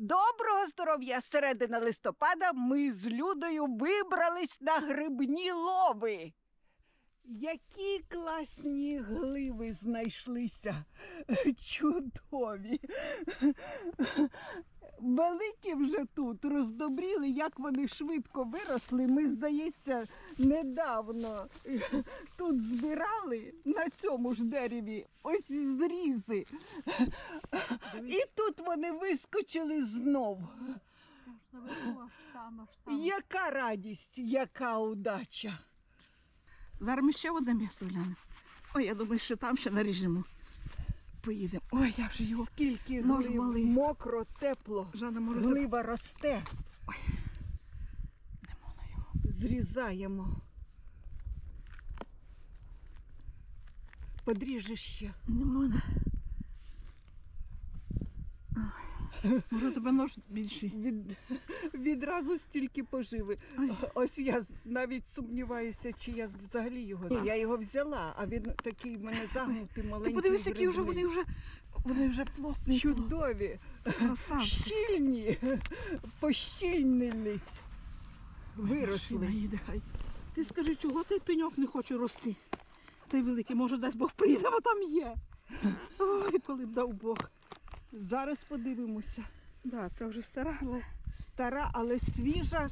Доброго здоров'я! Середина листопада ми з Людою вибрались на грибні лови. Які класні гливи знайшлися. Чудові. Великі вже тут роздобріли, як вони швидко виросли. Ми, здається, недавно тут збирали на цьому ж дереві ось зрізи. І тут вони вискочили знов. Яка радість, яка удача. Зараз ми ще одне місце глянемо. Ой, я думаю, що там ще наріжемо. Поїдемо. Ой, я вже його. Скільки Нож малий. мокро, тепло. Жанна Морозова. Глива росте. не можна його. Зрізаємо. Подріжеш ще. Не можна. Ой. Може тебе нож більший. Від, відразу стільки поживи. Ой. Ось я навіть сумніваюся, чи я взагалі його. Ні, я його взяла, а він такий в мене загнутий Ти подивись, які вже вони вже вони вже плотні. чудові, Красавці. щільні, пощільнились. Виросли. їде, хай. Ти скажи, чого той пеньок не хоче рости? Той великий, може, десь Бог приїде, а там є. Ой, коли б дав Бог. Зараз подивимося. Да, це вже стара, але Стара, але свіжа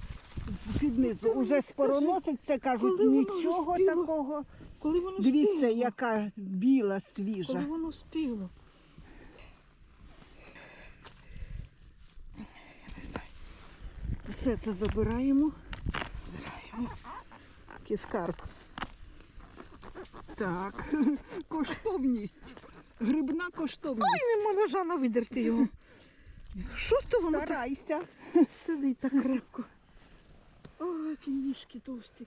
з-під низу. Уже спороноситься, кажуть, коли воно нічого вже такого. коли воно Дивіться, спіло? яка біла, свіжа. Коли воно спіло. Все це забираємо. Який скарб. Так, коштовність. Грибна коштовність. Ой, не можна Жанна видерти його. Що то воно так Старайся. сидить так крепко? Ой, які ніжки товсті.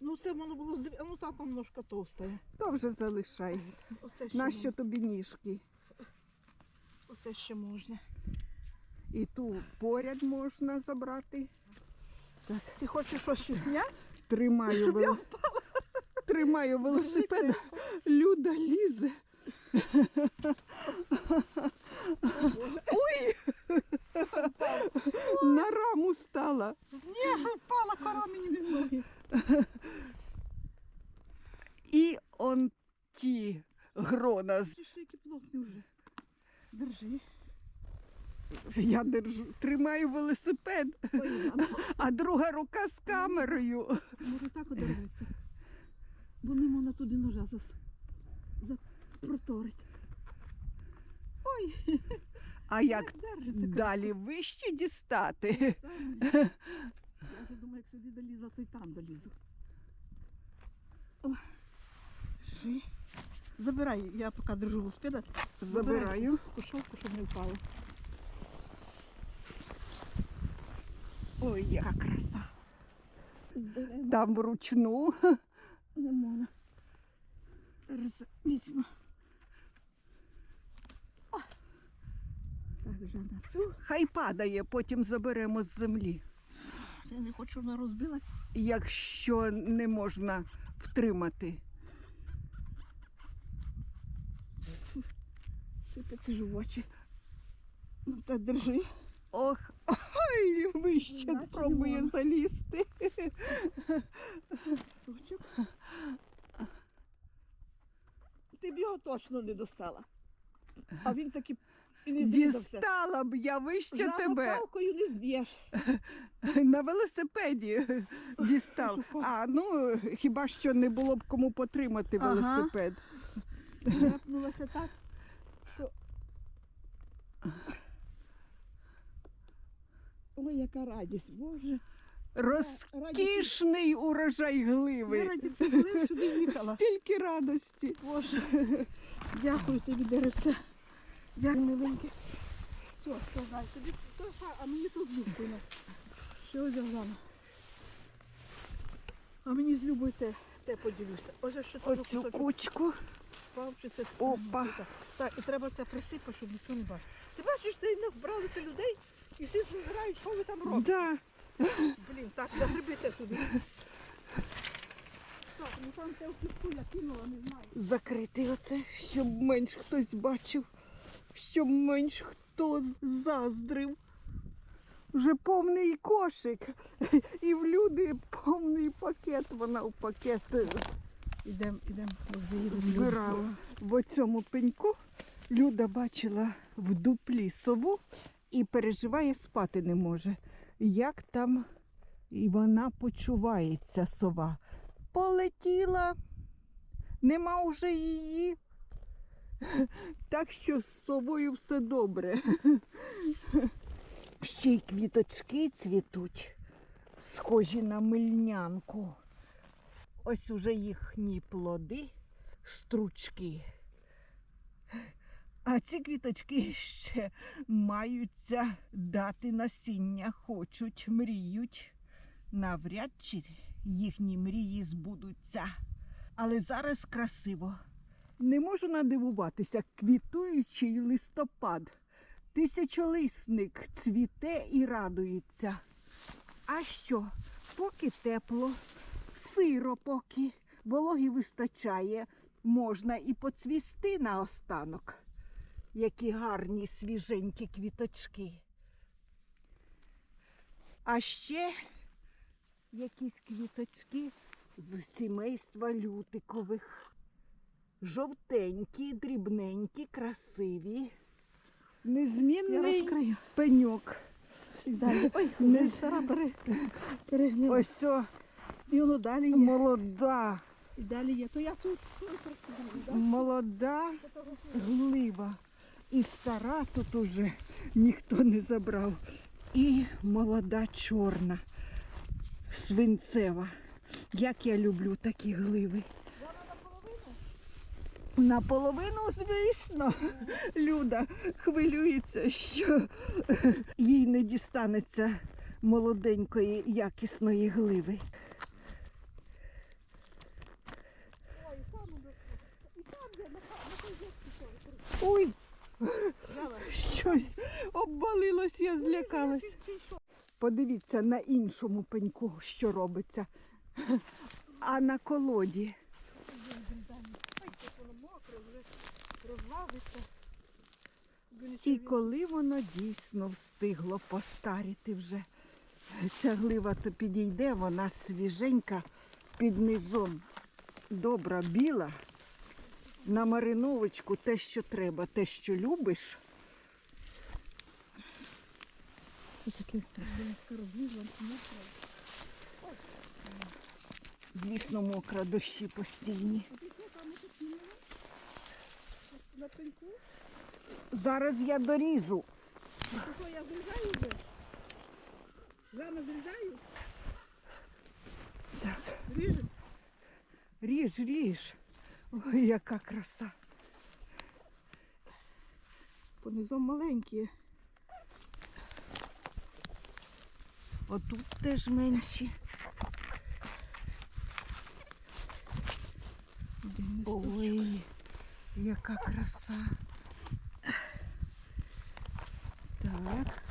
Ну це воно було а Ну та там ножка товста. То вже залишай. Оце ще, Нащо можна. тобі ніжки? Оце ще можна. І ту поряд можна забрати. Так. Ти хочеш щось ще зняти? Тримаю, вел... Тримаю велосипед. Люда лізе. Ой! На раму стала. Ні, впала кора мені від ноги. І он ті грона. які плотні вже. Держи. Я держу, тримаю велосипед, Ой, а друга рука з камерою. Може так одерветься. Бо не можна туди ножа зас... запроторить. Ой, А як держиться. далі вище дістати? Там. Я вже думаю, як сюди долізу, то й там долізу. О, держи. Забирай, я поки держу велосипеда. Забираю. Кошовку, щоб не впало. Ой, яка краса. Беремо. Там вручну. Не можна. Держиться міцно. О. Так, Жанна, цю. Хай падає, потім заберемо з землі. Я не хочу, щоб вона розбилась. Якщо не можна втримати. Сипеться ж в очі. Ну, та держи. Ох, ой, вище пробує залізти. Ти б його точно не достала. А він таки і не зрізався. Дістала б я вище тебе. палкою не зб'єш. На велосипеді дістав. А ну хіба що не було б кому потримати Ага. велосипед. Ляпнулася так, що. Ой, яка радість, Боже. Розкішний урожай Я гливи. раді цих хвилин сюди їхала. Стільки радості. Боже, дякую тобі, деревця. Дякую, миленьке. Все, складай тобі. То, а мені тут зубку. на. Що взяв А мені з Любою те, те поділюся. Ось що Оцю кучку. це Опа. Так, і треба це присипати, щоб ніхто не бачив. Ти бачиш, де не збралися людей і всі збирають, що ви там робите. Да. Блін, так, загребися туди. Так, ну там те в я кинула, не знаю. Закрити оце, щоб менш хтось бачив, щоб менш хто заздрив. Вже повний кошик. І в люди повний пакет. Вона в пакет е, Ідемо, ідемо, збирала. В цьому пеньку Люда бачила в дуплі сову і переживає, спати не може. Як там і вона почувається, сова. Полетіла, нема вже її. Так що з собою все добре. Ще й квіточки цвітуть, схожі на мильнянку. Ось уже їхні плоди, стручки. А ці квіточки ще маються дати насіння, хочуть, мріють. Навряд чи їхні мрії збудуться. Але зараз красиво. Не можу надивуватися, квітуючий листопад. Тисячолисник цвіте і радується. А що? Поки тепло, сиро поки, вологи вистачає, можна і поцвісти наостанок. Які гарні свіженькі квіточки. А ще якісь квіточки з сімейства лютикових. Жовтенькі, дрібненькі, красиві. Незмінний пеньок. Далі. Ой, Не перегнила. Ось о, І воно далі є. молода, І далі є. То я тут молода глива. І стара тут уже ніхто не забрав. І молода чорна, свинцева. Як я люблю такі гливи. Наполовину, звісно, Люда хвилюється, що їй не дістанеться молоденької якісної гливи. Ой, щось обвалилось, я злякалась. Подивіться на іншому пеньку, що робиться. А на колоді. І коли воно дійсно встигло постаріти вже, ця глива то підійде, вона свіженька під низом. Добра, біла. На мариновочку те, що треба, те, що любиш. Звісно, мокра, дощі постійні. На пеньку? Зараз я доріжу. Що, я зрізаю вже? Рано зрізаю? Так. Ріжу? Ріж, ріж. Ой, яка краса. Понизом маленькі. Отут теж менші. Ой, яка краса. Так.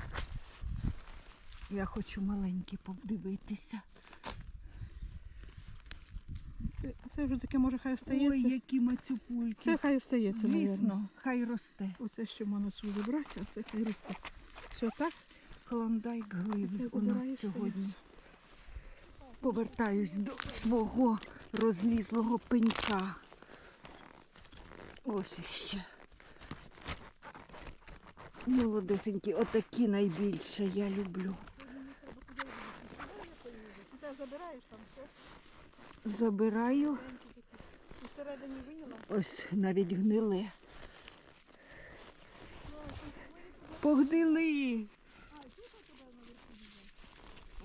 Я хочу маленькі подивитися. Це, це вже таке може хай остається. Ой, які мацюпульки. Це хай остається. Звісно, наверно. хай росте. Оце що можна сюди забрати, а це хай росте. Все так? Клондайк гливи у нас сьогодні. Повертаюсь до свого розлізлого пенька. Ось іще. Молодесенькі, отакі найбільше я люблю. Забираю, І всередині виняла. ось навіть гниле. Погнили.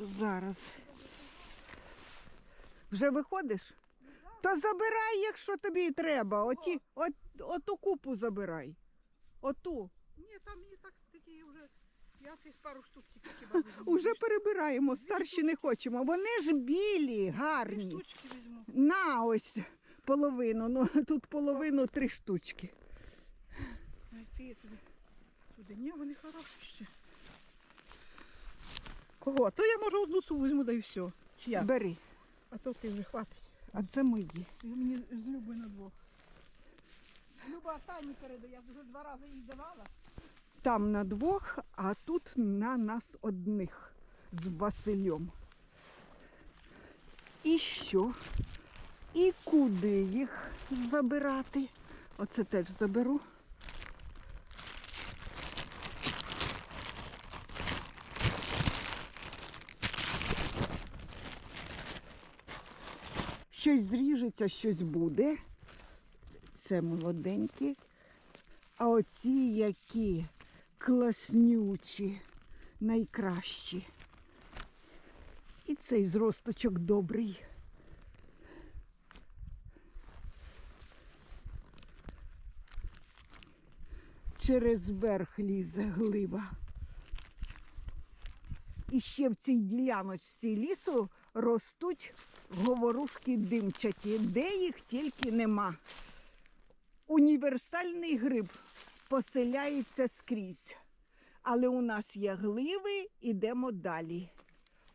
Зараз. Вже виходиш? То забирай, якщо тобі треба. Оті, от, оту купу забирай. Оту. Ні, там мені так такі вже. Я цих пару штук тільки хіба візьму. Уже перебираємо, старші не хочемо. Вони ж білі, Дві гарні. штучки візьму. На ось половину. Ну тут половину три штучки. А ці я туди. Туди. Ні, вони хороші ще. Кого? То я можу одну цю візьму, да і все. Чи я? Бери. А то ти вже хватить. А це мої. Ти мені з Любою на двох. Тані передає, я вже два рази їй давала. Там на двох, а тут на нас одних з Василем. І що? І куди їх забирати? Оце теж заберу. Щось зріжеться, щось буде. Це молоденькі. А оці які класнючі, найкращі. І цей зросточок добрий. Через верх лізе глиба. І ще в цій діляночці лісу ростуть говорушки димчаті, де їх тільки нема. Універсальний гриб поселяється скрізь. Але у нас є гливи, ідемо далі.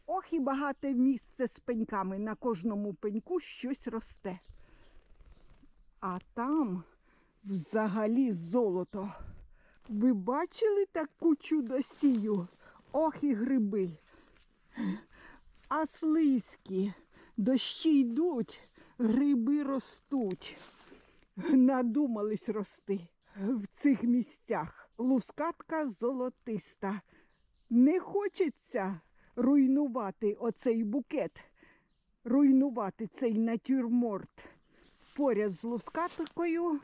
Ох, і багате місце з пеньками. На кожному пеньку щось росте. А там взагалі золото. Ви бачили таку чудосію? Ох і гриби. А слизькі, дощі йдуть, гриби ростуть. Надумались рости в цих місцях. Лускатка золотиста. Не хочеться руйнувати оцей букет, руйнувати цей натюрморт. Поряд з лускаткою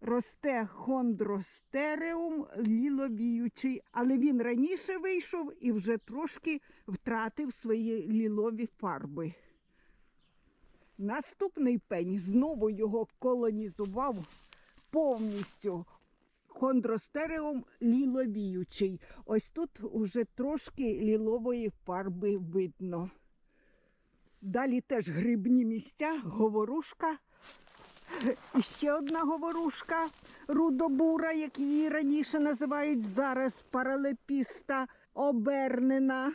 росте хондростереум ліловіючий, але він раніше вийшов і вже трошки втратив свої лілові фарби. Наступний пень знову його колонізував повністю хондростереум ліловіючий. Ось тут уже трошки лілової фарби видно. Далі теж грибні місця, говорушка. І ще одна говорушка рудобура, як її раніше називають зараз паралепіста обернена.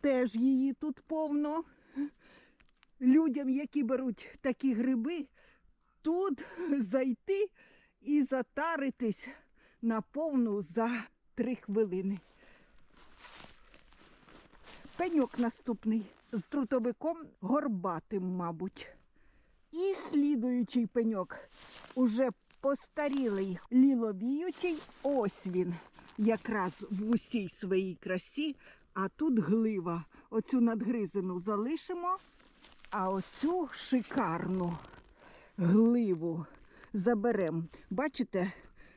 Теж її тут повно. Людям, які беруть такі гриби, тут зайти і затаритись на повну за три хвилини. Пеньок наступний з трутовиком горбатим, мабуть. І слідуючий пеньок уже постарілий ліловіючий. Ось він якраз в усій своїй красі. А тут глива. Оцю надгризену залишимо, а оцю шикарну гливу заберемо. Бачите,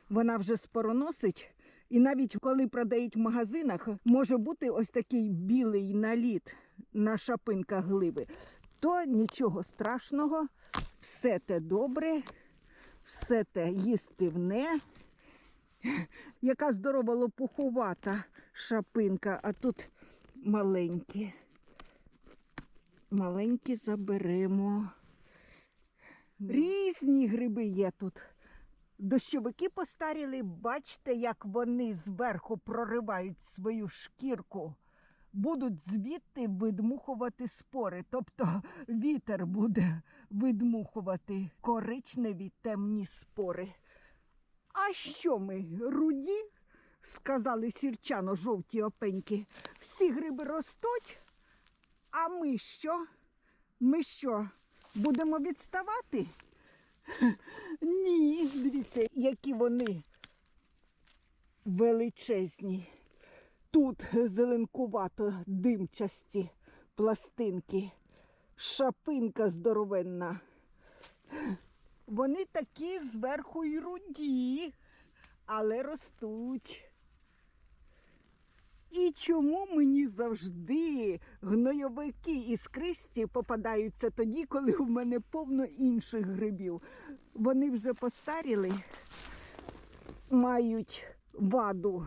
вона вже спороносить. І навіть коли продають в магазинах, може бути ось такий білий наліт на шапинках гливи. То нічого страшного, все те добре, все те їстивне. Яка здорова лопухувата шапинка, а тут маленькі. Маленькі заберемо. Різні гриби є тут. Дощовики постаріли, бачите, як вони зверху проривають свою шкірку. Будуть звідти видмухувати спори, тобто вітер буде видмухувати коричневі темні спори. А що ми, руді? сказали сірчано жовті опеньки. Всі гриби ростуть, а ми що? Ми що, будемо відставати? Ні, дивіться, які вони величезні. Тут зеленкувато димчасті пластинки, шапинка здоровенна. Вони такі зверху й руді, але ростуть. І чому мені завжди гнойовики і скристі попадаються тоді, коли в мене повно інших грибів? Вони вже постаріли, мають ваду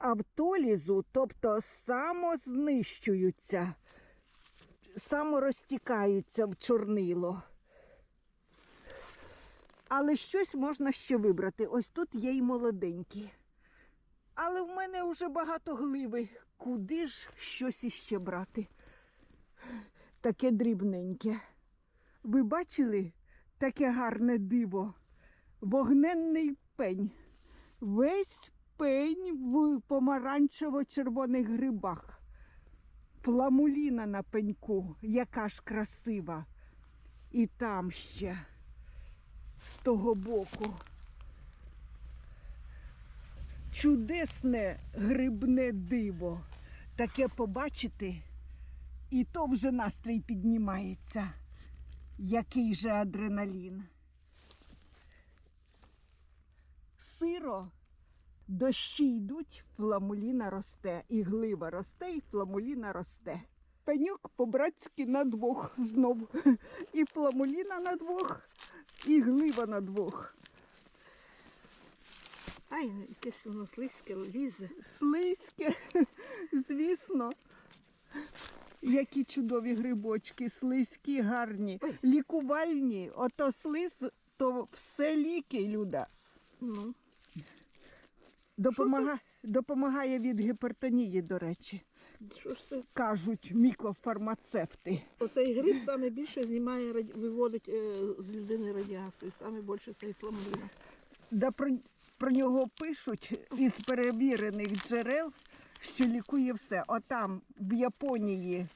автолізу, тобто самознищуються, саморозтікаються в чорнило. Але щось можна ще вибрати. Ось тут є й молоденькі. Але в мене вже багато гливи. Куди ж щось іще брати? Таке дрібненьке. Ви бачили таке гарне диво? Вогненний пень. Весь пень в помаранчево-червоних грибах. Пламуліна на пеньку, яка ж красива. І там ще з того боку. Чудесне грибне диво. Таке побачити, і то вже настрій піднімається. Який же адреналін. Сиро, дощі йдуть, фламуліна росте, і глива росте, і фламуліна росте. Пеньок по-братськи на двох знов. І фламуліна на двох, і глива на двох. Ай, якесь воно слизьке, лізе. Слизьке, звісно. Які чудові грибочки, слизькі, гарні, Ой. лікувальні. Ото слиз, то все ліки, Люда. Ну, Допомага... Допомагає від гіпертонії, до речі, що ж це? кажуть мікрофармацевти. Оцей гриб саме більше знімає, виводить е, з людини радіацію, саме більше цей фламуліна. Да про, нього пишуть із перевірених джерел, що лікує все. Отам, в Японії,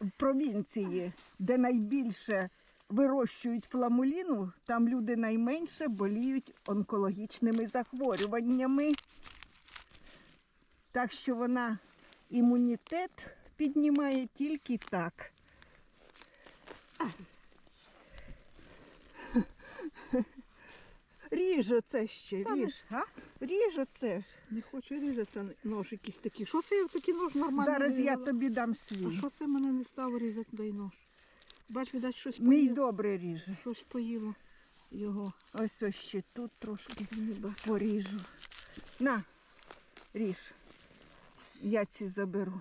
в провінції, де найбільше вирощують фламуліну, там люди найменше боліють онкологічними захворюваннями. Так що вона імунітет піднімає тільки так. Ріже це ще, ріж. Ріже це. Не хочу різатися нож якийсь такий. Що це я такий нож нормальний? Зараз я тобі дам А що це мене не став різати той нож? Бач, видать, щось Мій добре ріже. Щось поїло його. Ось ось ще тут трошки поріжу. На, ріж. Я ці заберу.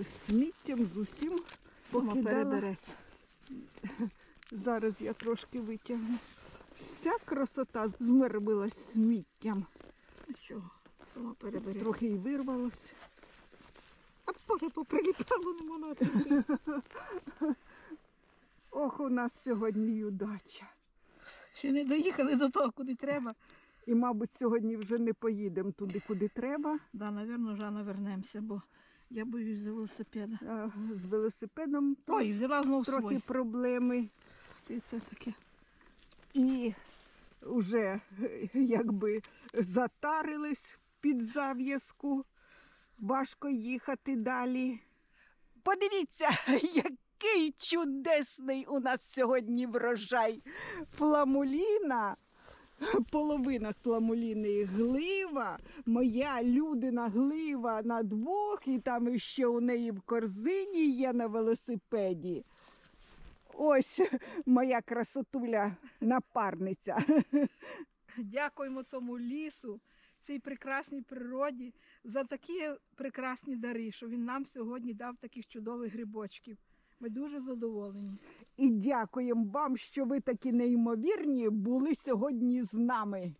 З сміттям з усім покидала. Зараз я трошки витягну. Вся красота змербилась сміттям. Нічого, сама. Трохи й вирвалось. А боже, поприліпало не можна. Ох, у нас сьогодні удача. Ще не доїхали до того, куди треба. І, мабуть, сьогодні вже не поїдемо туди, куди треба. Да, напевно, вже вернемося, бо я боюсь за велосипеда. А, З велосипедом Ой, взяла знову трохи свій. проблеми. Це, це таке. І вже якби затарились під зав'язку. Важко їхати далі. Подивіться, який чудесний у нас сьогодні врожай. Фламуліна, половина фламуліни і глива, моя людина глива на двох, і там іще у неї в корзині є на велосипеді. Ось моя красотуля напарниця. Дякуємо цьому лісу, цій прекрасній природі за такі прекрасні дари, що він нам сьогодні дав таких чудових грибочків. Ми дуже задоволені. І дякуємо вам, що ви такі неймовірні були сьогодні з нами.